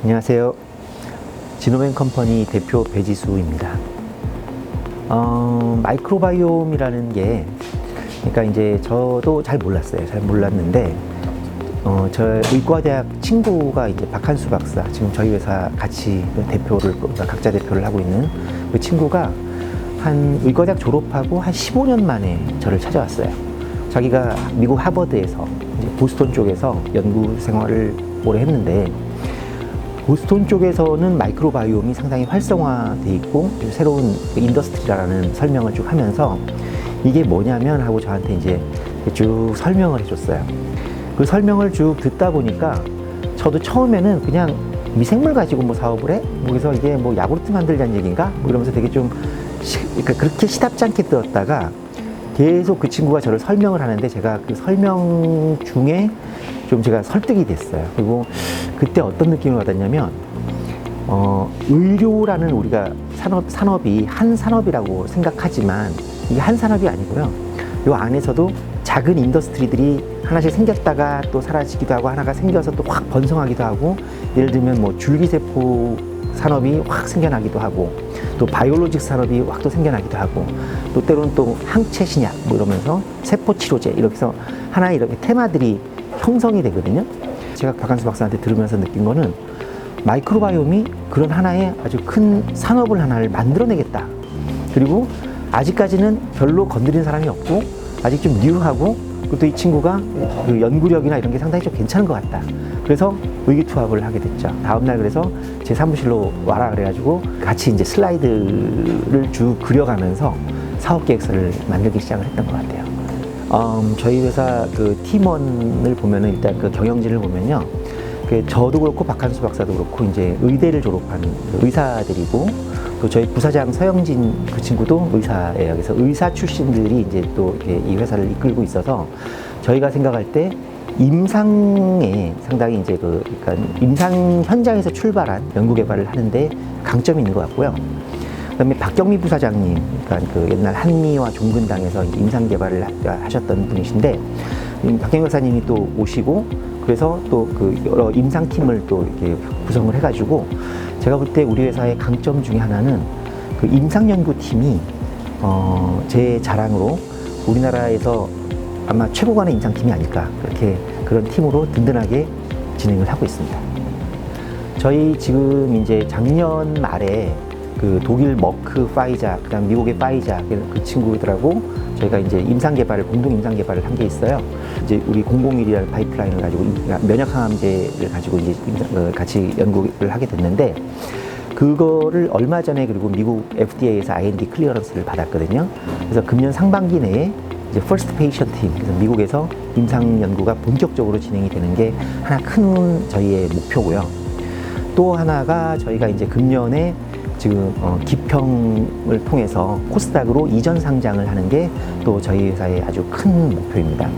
안녕하세요. 진호벤 컴퍼니 대표 배지수입니다. 어, 마이크로바이옴이라는 게, 그러니까 이제 저도 잘 몰랐어요. 잘 몰랐는데, 어, 저 의과대학 친구가 이제 박한수 박사, 지금 저희 회사 같이 그 대표를, 그러니까 각자 대표를 하고 있는 그 친구가 한 의과대학 졸업하고 한 15년 만에 저를 찾아왔어요. 자기가 미국 하버드에서 보스턴 쪽에서 연구 생활을 오래 했는데, 보스턴 쪽에서는 마이크로바이옴이 상당히 활성화돼 있고 새로운 그 인더스트리라는 설명을 쭉 하면서 이게 뭐냐면 하고 저한테 이제 쭉 설명을 해줬어요. 그 설명을 쭉 듣다 보니까 저도 처음에는 그냥 미생물 가지고 뭐 사업을 해? 뭐 그래서 이게 뭐 야구르트 만들자는 얘기인가? 뭐 이러면서 되게 좀 시, 그러니까 그렇게 시답지 않게 들었다가 계속 그 친구가 저를 설명을 하는데 제가 그 설명 중에 좀 제가 설득이 됐어요. 그리고 그때 어떤 느낌을 받았냐면, 어, 의료라는 우리가 산업, 산업이 한 산업이라고 생각하지만 이게 한 산업이 아니고요. 요 안에서도 작은 인더스트리들이 하나씩 생겼다가 또 사라지기도 하고 하나가 생겨서 또 확 번성하기도 하고 예를 들면 뭐 줄기세포 산업이 확 생겨나기도 하고 또 바이올로직 산업이 확 또 생겨나기도 하고 또 때로는 또 항체 신약 뭐 이러면서 세포 치료제 이렇게 해서 하나의 이렇게 테마들이 형성이 되거든요. 제가 박한수 박사한테 들으면서 느낀 거는 마이크로바이옴이 그런 하나의 아주 큰 산업을 하나를 만들어내겠다. 그리고 아직까지는 별로 건드린 사람이 없고 아직 좀 뉴하고 그리고 또 이 친구가 그 연구력이나 이런 게 상당히 좀 괜찮은 것 같다. 그래서 의기투합을 하게 됐죠. 다음날 그래서 제 사무실로 와라 그래가지고 같이 이제 슬라이드를 쭉 그려가면서 사업 계획서를 만들기 시작을 했던 것 같아요. 음, 저희 회사 그 팀원을 보면은 일단 그 경영진을 보면요. 그 저도 그렇고 박한수 박사도 그렇고 이제 의대를 졸업한 그 의사들이고 또 저희 부사장 서영진 그 친구도 의사예요. 그래서 의사 출신들이 이제 또 이 회사를 이끌고 있어서 저희가 생각할 때 임상에 상당히 이제 그 그러니까 임상 현장에서 출발한 연구 개발을 하는데 강점이 있는 것 같고요. 그다음에 박경미 부사장님, 그러니까 그 옛날 한미와 종근당에서 임상 개발을 하- 하셨던 분이신데 이 박경미 박사님이 또 오시고 그래서 또 그 여러 임상 팀을 또 이렇게 구성을 해가지고 제가 볼 때 우리 회사의 강점 중에 하나는 그 임상 연구 팀이 어, 제 자랑으로 우리나라에서 아마 최고관의 임상 팀이 아닐까 그렇게 그런 팀으로 든든하게 진행을 하고 있습니다. 저희 지금 이제 작년 말에 그 독일 머크 파이자, 그다음 미국의 파이자 그 친구들하고 저희가 이제 임상 개발을 공동 임상 개발을 한 게 있어요. 이제 우리 001이라는 파이프라인을 가지고 임- 면역 항암제를 가지고 이제 어, 같이 연구를 하게 됐는데 그거를 얼마 전에 그리고 미국 FDA에서 IND 클리어런스를 받았거든요. 그래서 금년 상반기 내에 이제 퍼스트 페이션 팀, 그래서 미국에서 임상 연구가 본격적으로 진행이 되는 게 하나 큰 저희의 목표고요. 또 하나가 저희가 이제 금년에 지금 어, 기평을 통해서 코스닥으로 이전 상장을 하는 게 또 저희 회사의 아주 큰 목표입니다.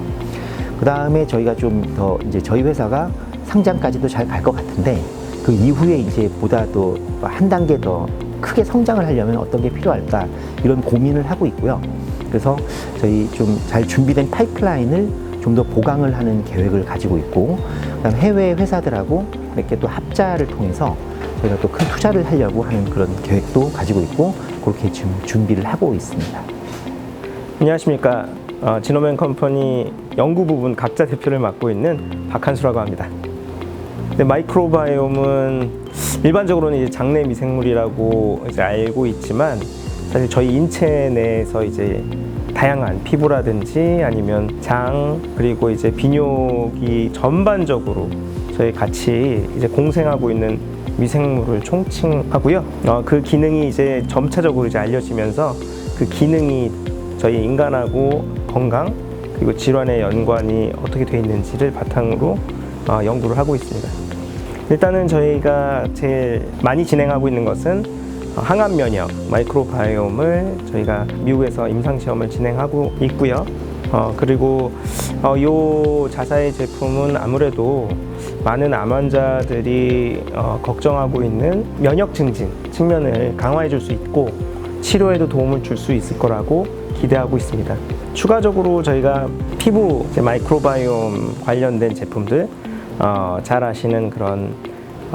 그 다음에 저희가 좀 더 이제 저희 회사가 상장까지도 잘 갈 것 같은데 그 이후에 이제 보다 또 한 단계 더 크게 성장을 하려면 어떤 게 필요할까 이런 고민을 하고 있고요. 그래서 저희 좀 잘 준비된 파이프라인을 좀 더 보강을 하는 계획을 가지고 있고 그다음 해외 회사들하고 이렇게 또 합자를 통해서 저희가 또 큰 투자를 하려고 하는 그런 계획도 가지고 있고 그렇게 지금 준비를 하고 있습니다. 안녕하십니까. 어, 진호맨 컴퍼니 연구 부분 각자 대표를 맡고 있는 박한수라고 합니다. 근데 마이크로바이옴은 일반적으로는 이제 장내 미생물이라고 이제 알고 있지만 사실 저희 인체 내에서 이제 다양한 피부라든지 아니면 장 그리고 이제 비뇨기 전반적으로 저희 같이 이제 공생하고 있는 미생물을 총칭하고요. 어, 그 기능이 이제 점차적으로 이제 알려지면서 그 기능이 저희 인간하고 건강 그리고 질환의 연관이 어떻게 되어 있는지를 바탕으로 어, 연구를 하고 있습니다. 일단은 저희가 제일 많이 진행하고 있는 것은 어, 항암 면역 마이크로바이옴을 저희가 미국에서 임상 시험을 진행하고 있고요. 어, 그리고 어, 요 자사의 제품은 아무래도 많은 암 환자들이 어, 걱정하고 있는 면역 증진 측면을 강화해 줄 수 있고 치료에도 도움을 줄 수 있을 거라고 기대하고 있습니다. 추가적으로 저희가 피부 마이크로바이옴 관련된 제품들 어, 잘 아시는 그런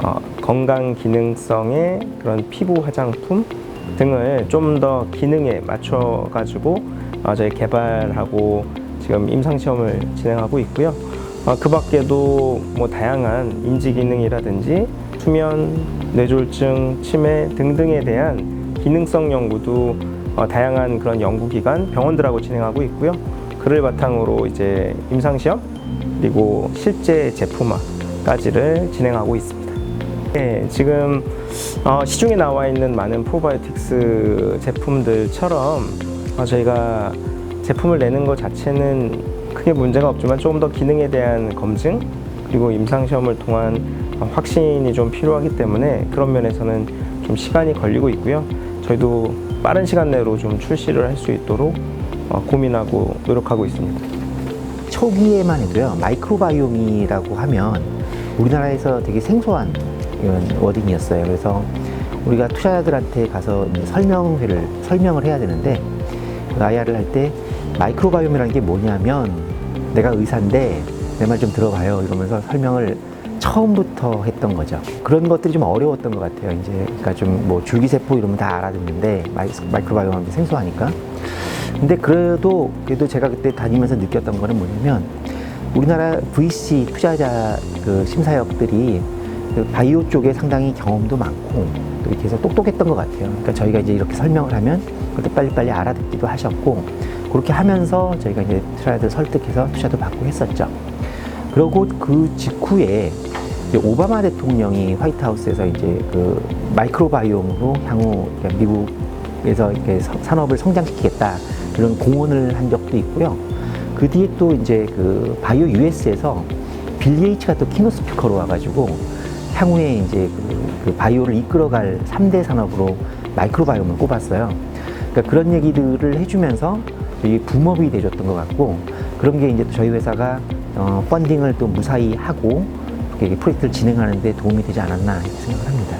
어, 건강 기능성의 그런 피부 화장품 등을 좀 더 기능에 맞춰 가지고 어, 저희 개발하고 지금 임상 시험을 진행하고 있고요. 어, 그 밖에도 뭐 다양한 인지 기능이라든지 수면, 뇌졸중, 치매 등등에 대한 기능성 연구도 어, 다양한 그런 연구기관, 병원들하고 진행하고 있고요. 그를 바탕으로 이제 임상 시험 그리고 실제 제품화까지를 진행하고 있습니다. 네, 지금 어, 시중에 나와 있는 많은 프로바이오틱스 제품들처럼 어, 저희가 제품을 내는 것 자체는 크게 문제가 없지만 조금 더 기능에 대한 검증 그리고 임상 시험을 통한 어, 확신이 좀 필요하기 때문에 그런 면에서는 좀 시간이 걸리고 있고요. 저희도 빠른 시간 내로 좀 출시를 할 수 있도록 어, 고민하고 노력하고 있습니다. 초기에만 해도요 마이크로바이옴이라고 하면 우리나라에서 되게 생소한 이런 워딩이었어요. 그래서 우리가 투자자들한테 가서 설명회를 설명을 해야 되는데 그 IR을 할때 마이크로바이옴이라는 게 뭐냐면 내가 의사인데 내 말 좀 들어봐요 이러면서 설명을 처음부터 했던 거죠. 그런 것들이 좀 어려웠던 것 같아요. 이제 그러니까 좀 뭐 줄기세포 이러면 다 알아듣는데 마이, 마이크로바이옴이 생소하니까. 근데 그래도 그래도 제가 그때 다니면서 느꼈던 거는 뭐냐면 우리나라 VC 투자자 그 심사역들이 그 바이오 쪽에 상당히 경험도 많고 또 이렇게 해서 똑똑했던 것 같아요. 그러니까 저희가 이제 이렇게 설명을 하면 그것도 빨리빨리 알아듣기도 하셨고 그렇게 하면서 저희가 이제 투자자들 설득해서 투자도 받고 했었죠. 그리고 그 직후에 오바마 대통령이 화이트하우스에서 이제 그 마이크로바이옴으로 향후 미국에서 이렇게 서- 산업을 성장시키겠다 이런 공언을 한 적도 있고요. 그 뒤에 또 이제 그 바이오 US에서 빌 게이츠가 또 키노 스 피커로 와가지고 향후에 이제 그, 그 바이오를 이끌어갈 3대 산업으로 마이크로바이옴을 꼽았어요. 그러니까 그런 얘기들을 해주면서 되게 붐업이 돼줬던 것 같고 그런 게 이제 또 저희 회사가 어, 펀딩을 또 무사히 하고 프로젝트를 진행하는 데 도움이 되지 않았나 생각을 합니다.